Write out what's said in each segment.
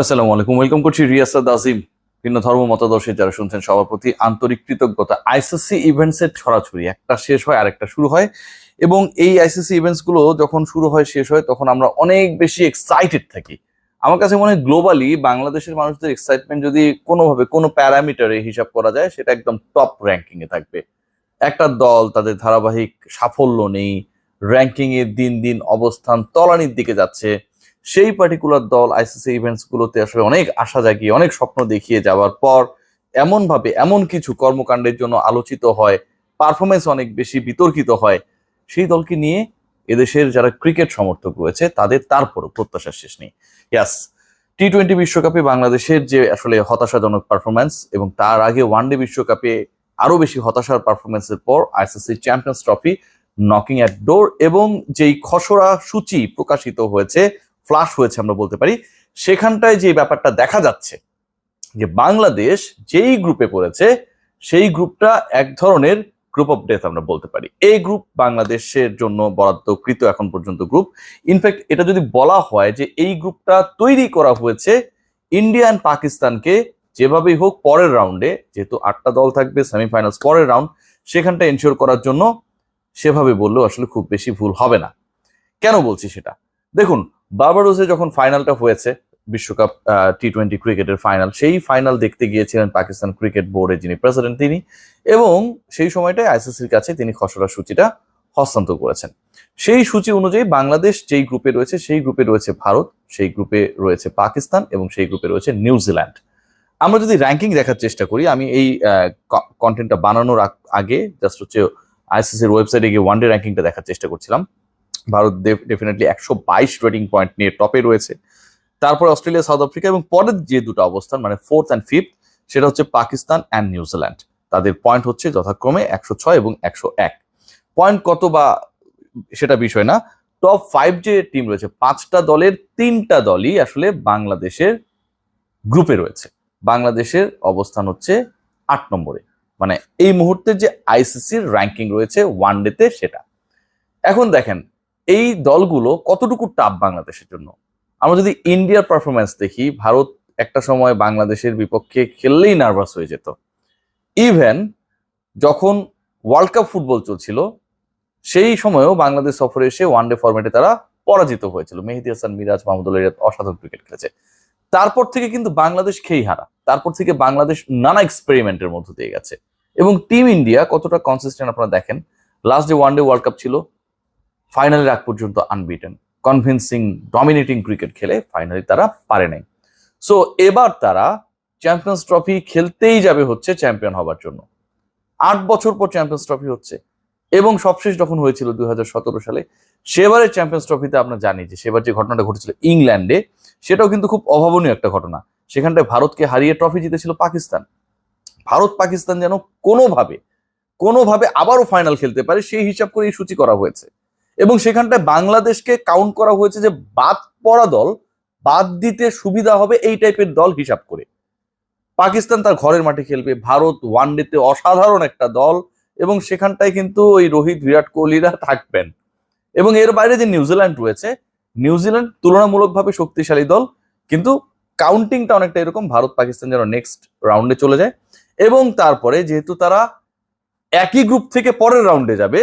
আসসালামু আলাইকুম। ওয়েলকাম করছি রিয়াসাদ আজিম, ভিন্ন ধর্ম মতাদর্শে যারা শুনছেন সবার প্রতি আন্তরিক কৃতজ্ঞতা। আইসিসি ইভেন্টস এর ছড়াছড়ি, একটা শেষ হয়, আরেকটা শুরু হয়। এবং এই আইসিসি ইভেন্টসগুলো যখন শুরু হয়, শেষ হয়, তখন আমরা অনেক বেশি এক্সাইটেড থাকি। আমার কাছে মনে হয় গ্লোবালি বাংলাদেশের মানুষদের এক্সাইটমেন্ট যদি কোনোভাবে, কোনো প্যারামিটারে হিসাব করা যায়, সেটা একদম টপ র্যাঙ্কিং এ থাকবে। একটা দল তাদের ধারাবাহিক সাফল্য নেই র্যাঙ্কিং এ দিন দিন অবস্থান তলানির দিকে যাচ্ছে। সেই পার্টিকুলার দল আইসিসি ইভেন্টস গুলোতে আসলে অনেক আশা জাগিয়ে, অনেক স্বপ্ন দেখিয়ে যাওয়ার পর এমন ভাবে এমন কিছু কর্মকাণ্ডের জন্য আলোচিত হয় পারফরমেন্স অনেক বেশি বিতর্কিত হয়, সেই দলকে নিয়ে এদেশের যারা ক্রিকেট সমর্থক রয়েছে তাদের তারপরও প্রত্যাশার শেষ নেই। ইয়াস টি টোয়েন্টি বিশ্বকাপে বাংলাদেশের যে আসলে হতাশাজনক পারফরমেন্স এবং তার আগে ওয়ানডে বিশ্বকাপে আরও বেশি হতাশার পারফরমেন্সের পর ICC champions trophy knocking at door এবং যেই খসড়া সূচি প্রকাশিত হয়েছে ফ্লাশ হয়েছে আমরা বলতে পারি, সেখানটায় যে ব্যাপারটা দেখা যাচ্ছে যে বাংলাদেশ যেই গ্রুপে পড়েছে, সেই গ্রুপটা এক ধরনের গ্রুপ অফ ডেথ আমরা বলতে পারি। এই গ্রুপ বাংলাদেশের জন্য বরাদ্দকৃত এখন পর্যন্ত গ্রুপ ইনফ্যাক্ট এটা যদি বলা হয় যে এই গ্রুপটা তৈরি করা হয়েছে ইন্ডিয়া ইন্ডিয়ান পাকিস্তানকে যেভাবেই হোক পরের রাউন্ডে যেহেতু আটটা দল থাকবে সেমিফাইনালস পরের রাউন্ড সেখানটা এনশিওর করার জন্য সেভাবে বললেও আসলে খুব বেশি ভুল হবে না। কেন বলছি সেটা? দেখুন বার্বাডোসে যখন ফাইনালটা হয়েছে, বিশ্বকাপ টি টোয়েন্টি ক্রিকেটের ফাইনাল, সেই ফাইনাল দেখতে গিয়েছিলেন পাকিস্তান ক্রিকেট বোর্ডের যিনি প্রেসিডেন্ট তিনি এবং সেই সময়টায় আইসিসির কাছে তিনি খসড়া সূচিটা হস্তান্তর করেছেন। সেই সূচি অনুযায়ী বাংলাদেশ যেই গ্রুপে রয়েছে, সেই গ্রুপে রয়েছে ভারত, সেই গ্রুপে রয়েছে পাকিস্তান এবং সেই গ্রুপে রয়েছে নিউজিল্যান্ড আমরা যদি র্যাঙ্কিং দেখার চেষ্টা করি, আমি এই কন্টেন্টটা বানানোর আগে জাস্ট হচ্ছে আইসিসির ওয়েবসাইটে গিয়ে ওয়ান ডে র্যাঙ্কিংটা দেখার চেষ্টা করছিলাম। ভারত ডেফিনেটলি একশো বাইশ রেটিং পয়েন্ট নিয়ে টপে রয়েছে। তারপরে অস্ট্রেলিয়া সাউথ আফ্রিকা এবং পরের যে দুটো অবস্থান মানে ফোর্থ অ্যান্ড ফিফথ সেটা হচ্ছে পাকিস্তান অ্যান্ড নিউজিল্যান্ড তাদের পয়েন্ট হচ্ছে যথাক্রমে একশো ছয় এবং একশো এক। পয়েন্ট কত বা সেটা বিষয় না। টপ ফাইভ যে টিম রয়েছে, পাঁচটা দলের তিনটা দলই আসলে বাংলাদেশের গ্রুপে রয়েছে। বাংলাদেশের অবস্থান হচ্ছে আট নম্বরে। মানে এই মুহূর্তে যে আইসিসির র্যাঙ্কিং রয়েছে ওয়ান ডেতে সেটা। এখন দেখেন এই দলগুলো কতটুকু টাপ বাংলাদেশের জন্য? আমরা যদি ইন্ডিয়ার পারফরমেন্স দেখি, ভারত একটা সময় বাংলাদেশের বিপক্ষে খেললেই নার্ভাস হয়ে যেত। ইভেন যখন ওয়ার্ল্ড কাপ ফুটবল চলছিল, সেই সময়ও বাংলাদেশ সফরে এসে ওয়ানডে ফরম্যাটে তারা পরাজিত হয়েছিল। মেহেদি হাসান, মিরাজ মাহমুদুল রিয়াদ অসাধারণ ক্রিকেট খেলেছে। তারপর থেকে কিন্তু বাংলাদেশ খেই হারা। তারপর থেকে বাংলাদেশ নানা এক্সপেরিমেন্টের মধ্য দিয়ে গেছে। এবং টিম ইন্ডিয়া কতটা কনসিস্টেন্ট আপনারা দেখেন। লাস্ট যে ওয়ানডে ওয়ার্ল্ড কাপ ছিল। ফাইনালের আগ পর্যন্ত আনবিটেন কনভিনসিং ডমিনেটিং ক্রিকেট খেলে ফাইনালি তারা পারে নাই। সো এবার তারা চ্যাম্পিয়ন্স ট্রফি খেলতেই যাবে হচ্ছে চ্যাম্পিয়ন হবার জন্য। আট বছর পর চ্যাম্পিয়ন্স ট্রফি হচ্ছে। এবং সবশেষ যখন হয়েছিল দুই হাজার সতেরো সালে, সেবারের চ্যাম্পিয়ন্স ট্রফিতে আমরা জানি যে সেবার যে ঘটনাটা ঘটেছিল ইংল্যান্ডে, সেটাও কিন্তু খুব অভাবনীয় একটা ঘটনা। সেখানটায় ভারতকে হারিয়ে ট্রফি জিতেছিল পাকিস্তান। ভারত পাকিস্তান যেন কোনোভাবে কোনোভাবে আবারও ফাইনাল খেলতে পারে, সেই হিসাব করে এই সূচি করা হয়েছে। এবং সেখানটায় বাংলাদেশকে কাউন্ট করা হয়েছে যে বাদ পড়া দল বাদ দিতে সুবিধা হবে এই টাইপের দল হিসাব করে। পাকিস্তান তার ঘরের মাঠে খেলবে, ভারত ওয়ান ডেতে অসাধারণ একটা দল এবং সেখানটায় কিন্তু ওই রোহিত, বিরাট কোহলিরা থাকবেন। এবং এর বাইরে যে নিউজিল্যান্ড রয়েছে, নিউজিল্যান্ড তুলনামূলকভাবে শক্তিশালী দল, কিন্তু কাউন্টিংটা অনেকটা এরকম, ভারত, পাকিস্তান যেন নেক্সট রাউন্ডে চলে যায়। এবং তারপরে যেহেতু তারা একই গ্রুপ থেকে পরের রাউন্ডে যাবে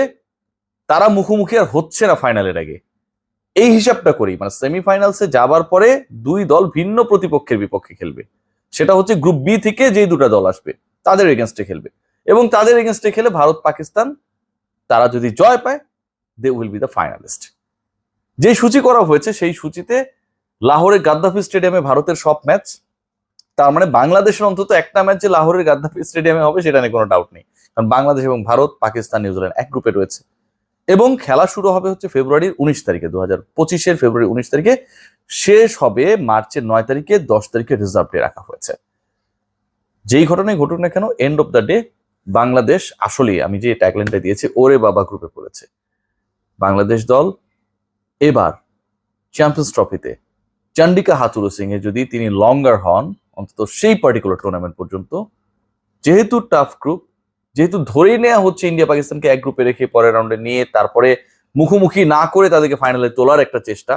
তারা মুখোমুখি আর হচ্ছে না ফাইনালের আগে। এই হিসাবটা করি মানে সেমিফাইনালসে যাবার পরে দুই দল ভিন্ন প্রতিপক্ষের বিপক্ষে খেলবে। সেটা হচ্ছে গ্রুপ বি থেকে যেই দুটা দল আসবে, তাদের এগেনস্টে খেলবে। এবং তাদের এগেনস্টে খেলে ভারত, পাকিস্তান, তারা যদি জয় পায় they will be the finalist যে সূচি করা হয়েছে, সেই সূচিতে লাহোরের গাদ্দাফি স্টেডিয়ামে ভারতের সব ম্যাচ, তার মানে বাংলাদেশের অন্তত একটা ম্যাচ যে লাহোরের গাদ্দাফি স্টেডিয়ামে হবে, সেটা নিয়ে কোনো ডাউট নেই। কারণ বাংলাদেশ এবং ভারত, পাকিস্তান, নিউজিল্যান্ড এক গ্রুপে রয়েছে। এবং খেলা শুরু হবে হচ্ছে ফেব্রুয়ারির উনিশ তারিখে দু হাজার পঁচিশের ফেব্রুয়ারি উনিশ তারিখে। শেষ হবে মার্চের নয় তারিখে, দশ তারিখে রিজার্ভ ডে রাখা হয়েছে। যেই ঘটনায় ঘটুক না কেন end of the day Bangladesh আসলেই, আমি যে ট্যাগলাইনটা দিয়েছি, ওরে বাবা গ্রুপে পড়েছে। বাংলাদেশ দল এবার চ্যাম্পিয়ন্স ট্রফিতে চন্ডিকা হাতুরু সিং এ যদি তিনি লঙ্গার হন, অন্তত সেই পার্টিকুলার টুর্নামেন্ট পর্যন্ত, যেহেতু টাফ গ্রুপ যেহেতু ধরেই নেওয়া হচ্ছে ইন্ডিয়া পাকিস্তানকে এক গ্রুপে রেখে পরের রাউন্ডে নিয়ে তারপরে মুখোমুখি না করে তাদেরকে ফাইনালে তোলার একটা চেষ্টা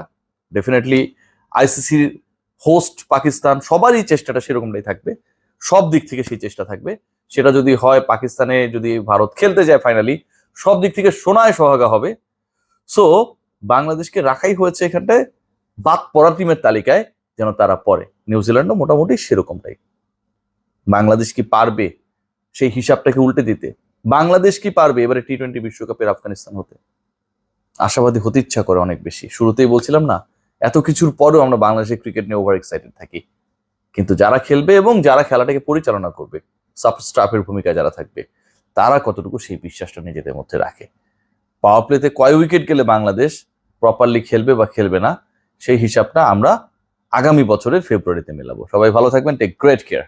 ডেফিনেটলি আইসিসির হোস্ট পাকিস্তান সবারই চেষ্টাটা সেরকমটাই থাকবে, সব দিক থেকে সেই চেষ্টা থাকবে। সেটা যদি হয় পাকিস্তানে, যদি ভারত খেলতে যায় ফাইনালি সব দিক থেকে সোনায় সোহাগা হবে। সো বাংলাদেশকে রাখাই হয়েছে এখানটায়, বাদ পড়া টিমের তালিকায় যেন তারা পড়ে। নিউজিল্যান্ডও মোটামুটি সেরকমটাই। বাংলাদেশ কি পারবে সেই হিসাবটাকে উল্টে দিতে। বাংলাদেশ কি পারবে এবারে টি টোয়েন্টি বিশ্বকাপের আফগানিস্তান হতে? আশাবাদী হতে ইচ্ছা করে অনেক বেশি। শুরুতেই বলছিলাম না, এত কিছুর পরেও আমরা বাংলাদেশের ক্রিকেট নিয়ে ওভার এক্সাইটেড থাকি। কিন্তু যারা খেলবে এবং যারা খেলাটাকে পরিচালনা করবে সাপ স্টাফের ভূমিকা যারা থাকবে, তারা কতটুকু সেই বিশ্বাসটা নিজেদের মধ্যে রাখে? পাওয়ার প্লেতে কয় উইকেট গেলে বাংলাদেশ প্রপারলি খেলবে বা খেলবে না, সেই হিসাবটা আমরা আগামী বছরের ফেব্রুয়ারিতে মেলাবো। সবাই ভালো থাকবেন টেক গ্রেট কেয়ার